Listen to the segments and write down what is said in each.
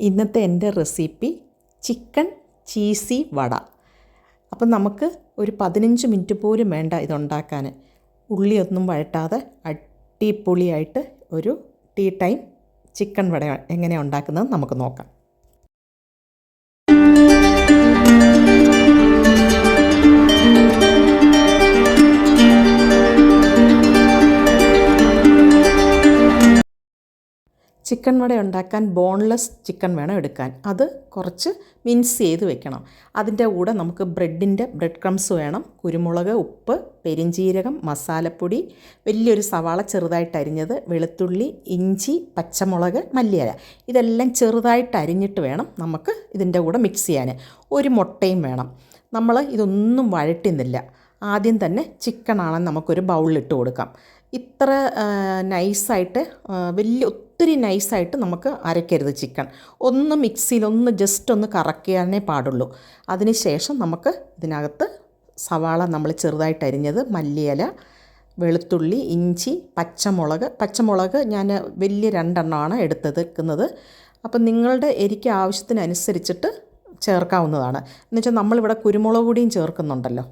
ഇന്നത്തെ എന്റെ recipe chicken cheesy വട. അപ്പം നമുക്ക് ഒരു പതിനഞ്ച് മിനിറ്റ് പോലും വേണ്ട ഇതുണ്ടാക്കാൻ. ഉള്ളിയൊന്നും വഴട്ടാതെ അടിപൊളിയായിട്ട് ഒരു ടീ ടൈം ചിക്കൻ വട എങ്ങനെയാണ് ഉണ്ടാക്കുന്നത് നമുക്ക് നോക്കാം. ചിക്കൻ വട ഉണ്ടാക്കാൻ ബോൺലെസ് ചിക്കൻ വേണം എടുക്കാൻ. അത് കുറച്ച് മിൻസ് ചെയ്ത് വെക്കണം. അതിന്റെ കൂടെ നമുക്ക് ബ്രെഡിന്റെ ബ്രെഡ് ക്രംസ് വേണം. കുരുമുളക് ഉപ്പ് പെരിഞ്ചീരകം മസാലപ്പൊടി വലിയൊരു സവാള ചെറുതായിട്ട് അരിഞ്ഞത് വെളുത്തുള്ളി ഇഞ്ചി പച്ചമുളക് മല്ലിയില. ഇതെല്ലാം ചെറുതായിട്ട് അരിഞ്ഞിട്ട് വേണം നമുക്ക് ഇതിന്റെ കൂടെ മിക്സ് ചെയ്യാൻ. ഒരു മുട്ടയും വേണം. നമ്മൾ ഇതൊന്നും വഴറ്റുന്നില്ല ആദ്യം തന്നെ ചിക്കനാണെന്ന് നമുക്കൊരു ബൗളിലിട്ട് കൊടുക്കാം. ഇത്ര നൈസായിട്ട് വലിയ ഒത്തിരി നൈസായിട്ട് നമുക്ക് അരയ്ക്കരുത് ചിക്കൻ. ഒന്ന് മിക്സിയിൽ ഒന്ന് ജസ്റ്റ് ഒന്ന് കറക്കാനേ പാടുള്ളൂ. അതിന് ശേഷം നമുക്ക് ഇതിനകത്ത് സവാള നമ്മൾ ചെറുതായിട്ട് അരിഞ്ഞത് മല്ലിയില വെളുത്തുള്ളി ഇഞ്ചി പച്ചമുളക്. പച്ചമുളക് ഞാൻ വലിയ രണ്ടെണ്ണമാണ് എടുത്തെടുക്കുന്നത്. അപ്പം നിങ്ങളുടെ എരിക്ക് ആവശ്യത്തിനനുസരിച്ചിട്ട് ചേർക്കാവുന്നതാണ്. എന്നുവെച്ചാൽ നമ്മളിവിടെ കുരുമുളക് പൊടിയും ചേർക്കുന്നുണ്ടല്ലോ.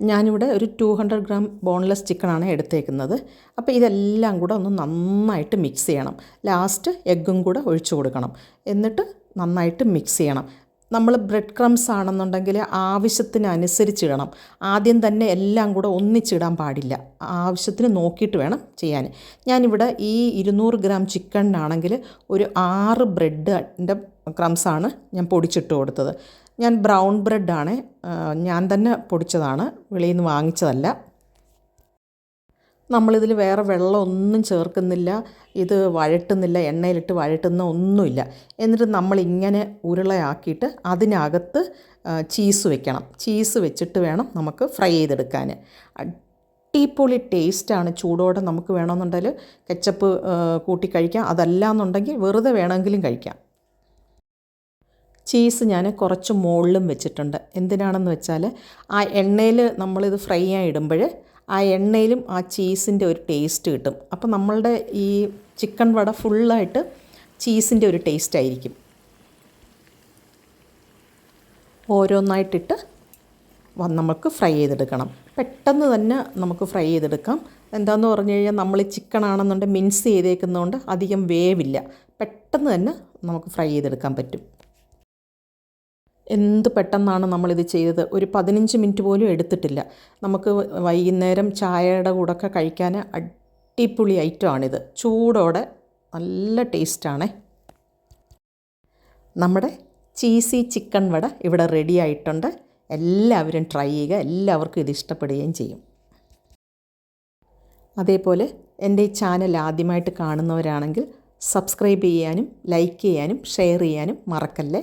ഞാനിവിടെ ഒരു ടു ഹൺഡ്രഡ് ഗ്രാം ബോൺലെസ് ചിക്കനാണ് എടുത്തേക്കുന്നത്. അപ്പോൾ ഇതെല്ലാം കൂടെ ഒന്ന് നന്നായിട്ട് മിക്സ് ചെയ്യണം. ലാസ്റ്റ് എഗ്ഗും കൂടെ ഒഴിച്ചു കൊടുക്കണം. എന്നിട്ട് നന്നായിട്ട് മിക്സ് ചെയ്യണം. നമ്മൾ ബ്രെഡ് ക്രംസ് ആണെന്നുണ്ടെങ്കിൽ ആവശ്യത്തിനനുസരിച്ച് ഇടണം. ആദ്യം തന്നെ എല്ലാം കൂടെ ഒന്നിച്ചിടാൻ പാടില്ല. ആവശ്യത്തിന് നോക്കിയിട്ട് വേണം ചെയ്യാൻ. ഞാനിവിടെ ഈ ഇരുന്നൂറ് ഗ്രാം ചിക്കനാണെങ്കിൽ ഒരു ആറ് ബ്രെഡിന്റെ ക്രംസാണ് ഞാൻ പൊടിച്ചിട്ട് കൊടുത്തത്. ഞാൻ ബ്രൗൺ ബ്രെഡാണ്. ഞാൻ തന്നെ പൊടിച്ചതാണ്. വെളിയിൽ നിന്ന് വാങ്ങിച്ചതല്ല. നമ്മളിതിൽ വേറെ വെള്ളമൊന്നും ചേർക്കുന്നില്ല. ഇത് വഴട്ടുന്നില്ല. എണ്ണയിലിട്ട് വഴട്ടുന്ന ഒന്നുമില്ല. എന്നിട്ട് നമ്മളിങ്ങനെ ഉരുളയാക്കിയിട്ട് അതിനകത്ത് ചീസ് വെക്കണം. ചീസ് വെച്ചിട്ട് വേണം നമുക്ക് ഫ്രൈ ചെയ്തെടുക്കാൻ. അടിപൊളി ടേസ്റ്റാണ്. ചൂടോടെ നമുക്ക് വേണമെന്നുണ്ടെങ്കിൽ കെച്ചപ്പ് കൂട്ടി കഴിക്കാം. അതല്ല എന്നുണ്ടെങ്കിൽ വെറുതെ വേണമെങ്കിലും കഴിക്കാം. ചീസ് ഞാൻ കുറച്ച് മുകളിലും വെച്ചിട്ടുണ്ട്. എന്തിനാണെന്ന് വെച്ചാൽ ആ എണ്ണയിൽ നമ്മളിത് ഫ്രൈ ആയി ഇടുമ്പോൾ ആ എണ്ണയിലും ആ ചീസിന്റെ ഒരു ടേസ്റ്റ് കിട്ടും. അപ്പോൾ നമ്മളുടെ ഈ ചിക്കൻ വട ഫുള്ളായിട്ട് ചീസിന്റെ ഒരു ടേസ്റ്റ് ആയിരിക്കും. ഓരോന്നായിട്ടിട്ട് നമുക്ക് ഫ്രൈ ചെയ്തെടുക്കണം. പെട്ടെന്ന് തന്നെ നമുക്ക് ഫ്രൈ ചെയ്തെടുക്കാം. എന്താണെന്ന് പറഞ്ഞു കഴിഞ്ഞാൽ നമ്മൾ ചിക്കൻ ആണെന്നുണ്ടെങ്കിൽ മിൻസ് ചെയ്തേക്കുന്നതുകൊണ്ട് അധികം വേവില്ല. പെട്ടെന്ന് തന്നെ നമുക്ക് ഫ്രൈ ചെയ്തെടുക്കാൻ പറ്റും. എന്ത് പെട്ടെന്നാണ് നമ്മളിത് ചെയ്തത്? ഒരു പതിനഞ്ച് മിനിറ്റ് പോലും എടുത്തിട്ടില്ല. നമുക്ക് വൈകുന്നേരം ചായയുടെ കൂടെയൊക്കെ കഴിക്കാൻ അടിപൊളി ഐറ്റമാണിത്. ചൂടോടെ നല്ല ടേസ്റ്റാണ്. നമ്മുടെ ചീസി ചിക്കൻ വട ഇവിടെ റെഡി ആയിട്ടുണ്ട്. എല്ലാവരും ട്രൈ ചെയ്യുക. എല്ലാവർക്കും ഇത് ഇഷ്ടപ്പെടുകയും ചെയ്യും. അതേപോലെ എന്റെ ഈ ചാനൽ ആദ്യമായിട്ട് കാണുന്നവരാണെങ്കിൽ സബ്സ്ക്രൈബ് ചെയ്യാനും ലൈക്ക് ചെയ്യാനും ഷെയർ ചെയ്യാനും മറക്കല്ലേ?